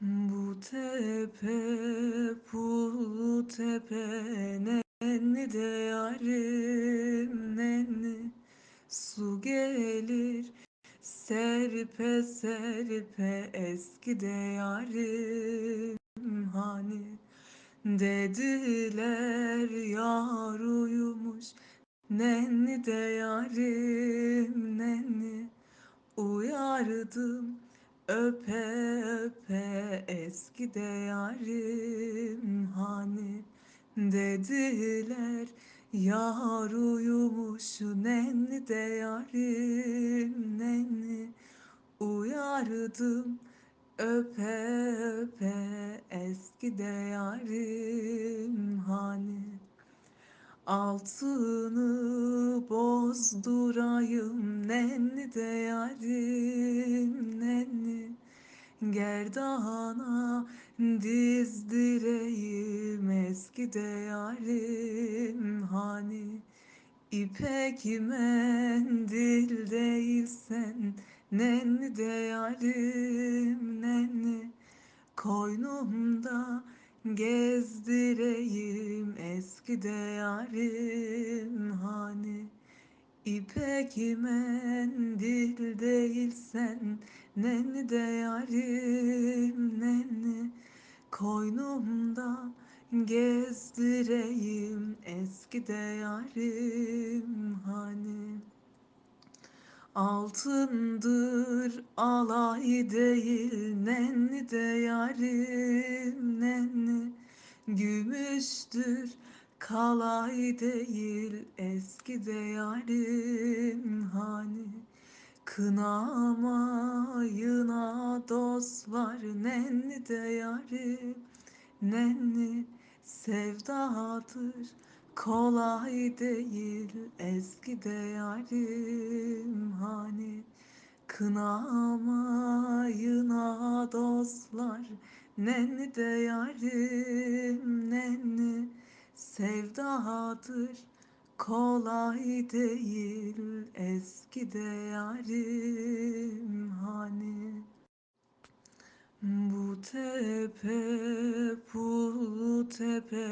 Bu tepe bu tepe nenni de yarim nenni Su gelir serpe serpe eski de yarim hani. Dediler yar uyumuş nenni de yarim nenni Uyardım öpe öpe eski de yarim hani Dediler yar uyumuş nenni de yarim nenni. Uyardım öpe öpe eski de yarim hani. Altını bozdurayım nenni de yarim nenni Gerdana dizdireyim eski de yarim. Hani İpek mendil değilsen nenni de yarim nenni Koynumda gezdireyim eski de yarim. Hani İpek mendil değilsen nenni de yarim nenni Koynumda gezdireyim eski de yarim hani? Altındır alay değil nenni de yarim nenni Gümüştür kalay değil eski de yarim hani. Kınamayına dostlar nenni de yarim nenni. Sevdadır kolay değil eski de yarim hani. Kınamayına dostlar nenni de yarim nenni Sevdadır. Kolay değil eski de yarim hani. Bu tepe bu tepe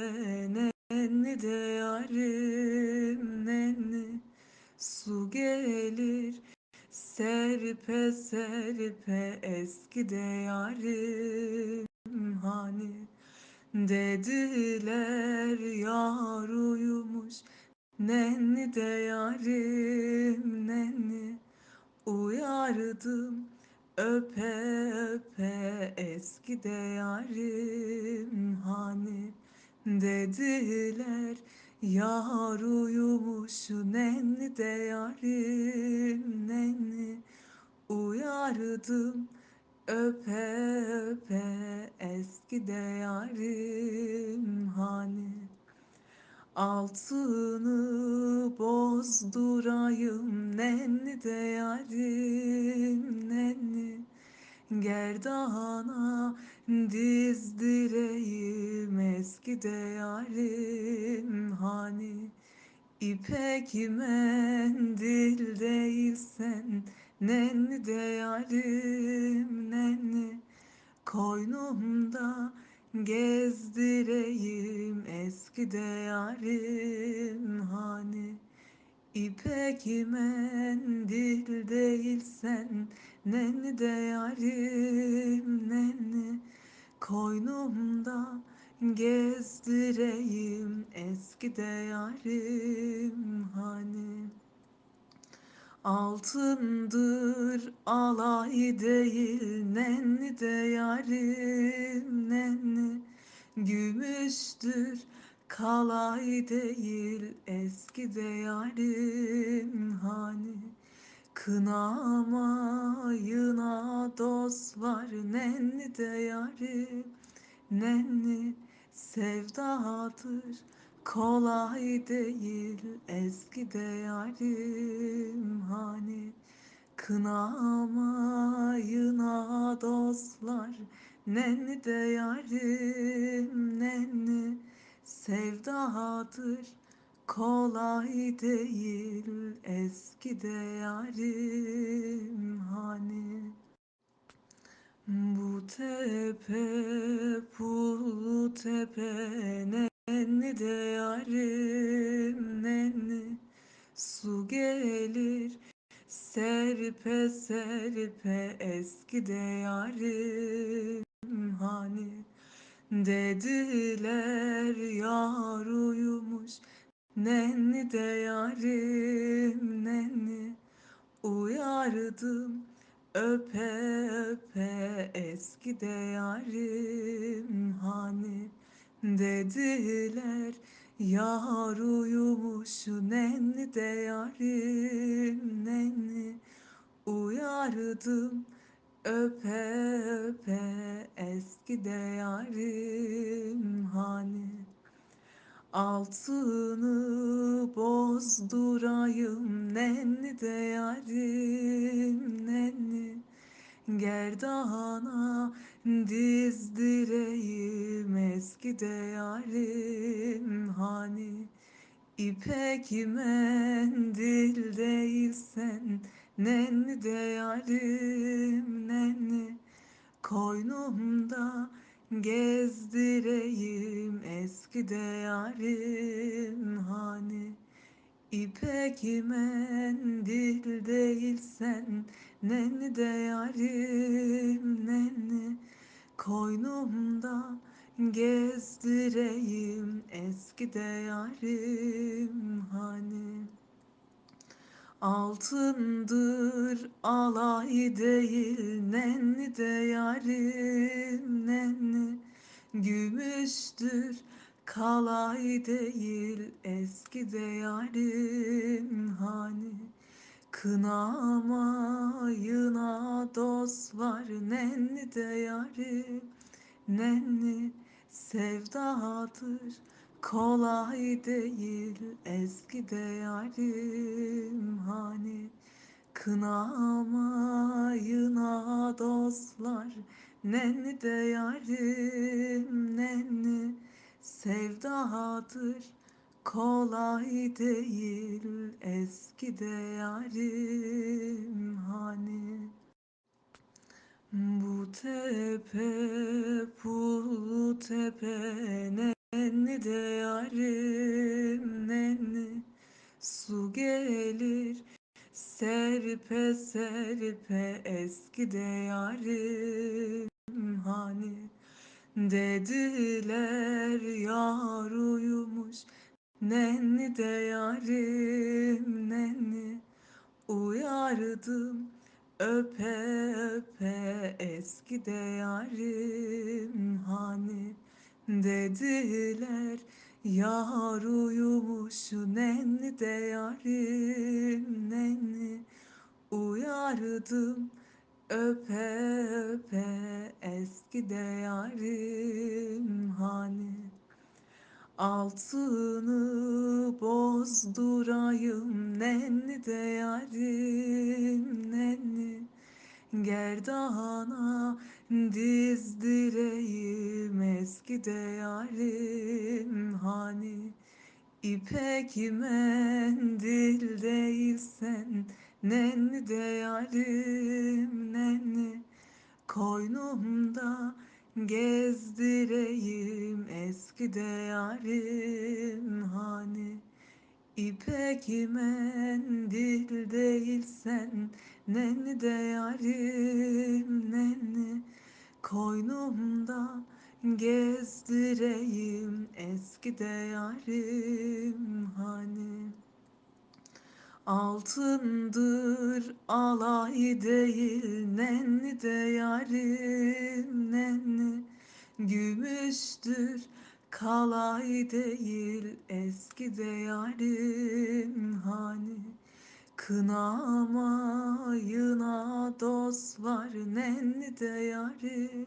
nenni de yarim nenni Su gelir serpe serpe eski de yarim hani Dediler yar uyumuş nenni de yarim nenni Uyardım öpe öpe eski de yarim hani Dediler yar uyumuş nenni de yarim nenni Uyardım öpe öpe eski de yarim hani. Altını bozdurayım nenni de yarim nenni. Gerdana dizdireyim eski de yarim hani. İpek mendil değilsen nenni de yarim Koynumda gezdireyim eski de yarim hani. İpek mendil değilsen nenni de yarim nenni Koynumda gezdireyim eski de yarim hani Altındır alay değil nenni de yarim nenni. Gümüştür kalay değil eski de yarim hani. Kınamayına dostlar nenni de yarim nenni. Sevdadır kolay değil eski de yarim Kınamayına dostlar nenni de yarim nenni Sevdadır kolay değil eski de yarim hani? Bu tepe pul tepe nenni de yarim nenni Su gelir serpe serpe eski de yarim hani Dediler yar uyumuş. Nenni de yarim nenni Uyardım. Öpe öpe eski de yarim hani Dediler yar uyumuş nenni de yarim nenni Uyardım. Öpe öpe eski de yarim hani Altını bozdurayım nenni de yarim Gerdana dizdireyim eski de yarim hani İpek mendil değilsen nenni de yarim nenni. Koynumda gezdireyim eski de yarim hani İpek mendil değilsen nenni de yarim nenni Koynumda gezdireyim. Eski de yarim hani. Altındır alay değil. Nenni de yarim nenni Gümüştür kalay değil. Eski de yarim hani Kınamayına dostlar nenni de yarim nenni Sevdadır. Kolay değil eski de yarim hani Kınamayına dostlar nenni de yarim nenni Sevdadır kolay değil eski de yarim hani. Bu tepe pul tepe nenni de yarim nenni Su gelir serpe serpe eski de yarim hani. Dediler yar uyumuş nenni de yarim nenni Uyardım. Öpe öpe eski de yarim. Hani Dediler yar uyumuş nenni de yarim nenni Uyardım. Öpe öpe eski de yarim. Hani Altını bozdurayım nenni de yarim nenni. Gerdana dizdireyim eski de yarim hani. İpek mendil değilsen nenni de yarim nenni. Koynumda gezdireyim eski de yarim hani İpek mendil değilsen nenni de yarim Koynumda gezdireyim eski de yarim hani Altındır alay değil nenni de yarim nenni. Gümüştür kalay değil eski de yarim hani. Kınamayına dostlar nenni de yarim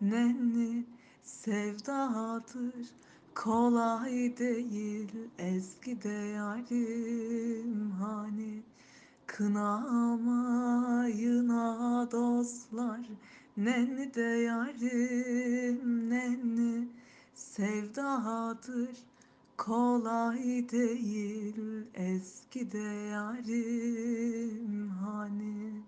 nenni. Sevdadır kolay değil eski de yarim Kınamayına dostlar. Nenni de yarim nenni Sevdadır kolay değil. Eski de yarim hani